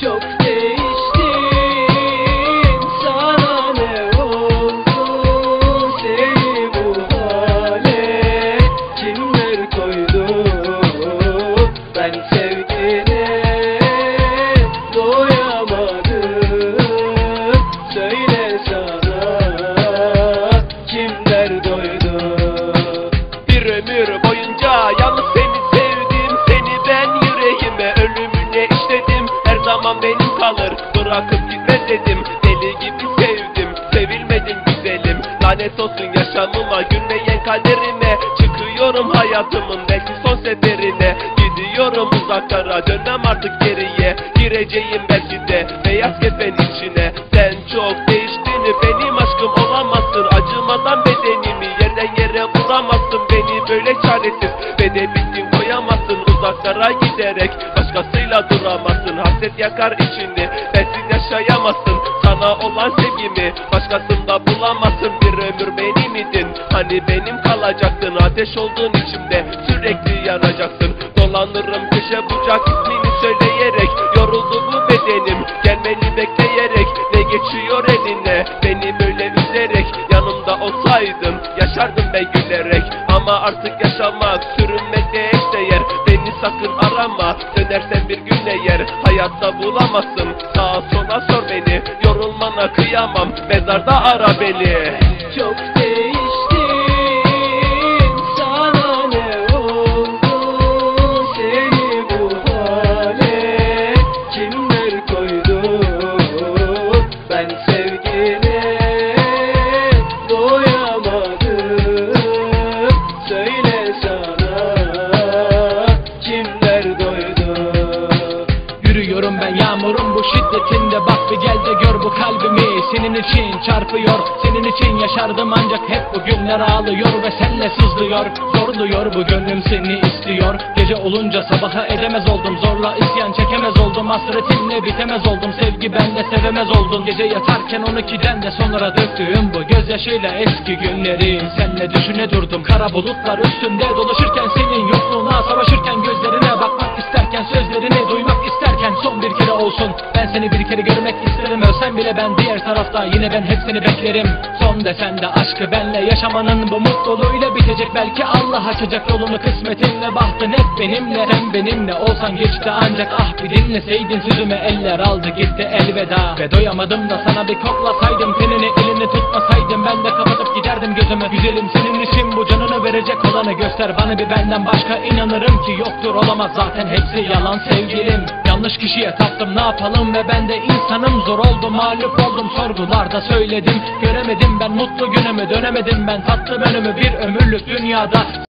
Çok zaman benim kalır bırakıp gitme dedim. Deli gibi sevdim sevilmedin güzelim. Lanet olsun yaşamıma gülmeyen kaderime Çıkıyorum hayatımın belki son seferine. Gidiyorum uzaklara dönmem artık geriye. Gireceğim belki de beyaz kefen içine. Sen çok değiştin benim aşkım olamazsın. Acımadan bedenimi yerden yere vuramazsın. Beni böyle çaresiz ve de bittin koyamazsın Uzaklara giderek başkasıyla duramazsın. Hasret yakar içini bensiz yaşayamazsın. Sana olan sevgimi başkasında bulamazsın. Bir ömür benim idin hani benim kalacaktın. Ateş olduğun içimde sürekli yanacaksın. Dolanırım köşe bucak ismini söyleyerek. Yoruldu bu bedenim gelmeni bekleyerek. Ne geçiyor eline? Beni böyle üzerek. Yanımda olsaydın yaşardım ben gülerek. Ama artık yaşamak sürünmekte eşdeğer Beni sakın arama dönersen bir gün eğer Hayatta bulamazsın sağa sola sor beni. Yorulmana kıyamam mezarda ara beni. Çok kalbimi Senin için çarpıyor. Senin için yaşardım ancak hep bu günler ağlıyor Ve senle sızlıyor. Zorluyor bu gönlüm seni istiyor. Gece olunca sabaha edemez oldum Zorla isyan çekemez oldum. Hasretinle bitemez oldum Sevgi bende sevemez oldun Gece yatarken 12'den de sonra döktüğüm bu gözyaşıyla eski günleri Senle düşüne durdum. Kara bulutlar üstünde dolaşırken Senin yokluğuna savaşırken Gözlerine bakmak isterken Sözlerini duymak isterken Son bir olsun. Ben seni bir kere görmek isterim. Ölsem bile ben diğer tarafta. Yine ben hep seni beklerim. Son desen de aşkı benle yaşamanın Bu mutluluğuyla bitecek. Belki Allah açacak yolunu kısmetinle. Bahtın hep benimle. Sen benimle olsan geçti ancak. Ah bir dinleseydin sözümü eller aldı gitti elveda. Ve doyamadım da sana bir koklasaydım. Tenini elini tutmasaydım. Ben de kapatıp giderdim gözümü. Güzelim senin için bu canını verecek olanı göster. Bana bir benden başka inanırım ki yoktur. Olamaz zaten hepsi yalan sevgilim Yanlış kişiye taptım ne yapalım? Ve ben de insanım Zor oldu mağlup oldum. Sorgularda söyledim Göremedim ben mutlu günümü dönemedim ben. Tattım önümü bir ömürlük dünyada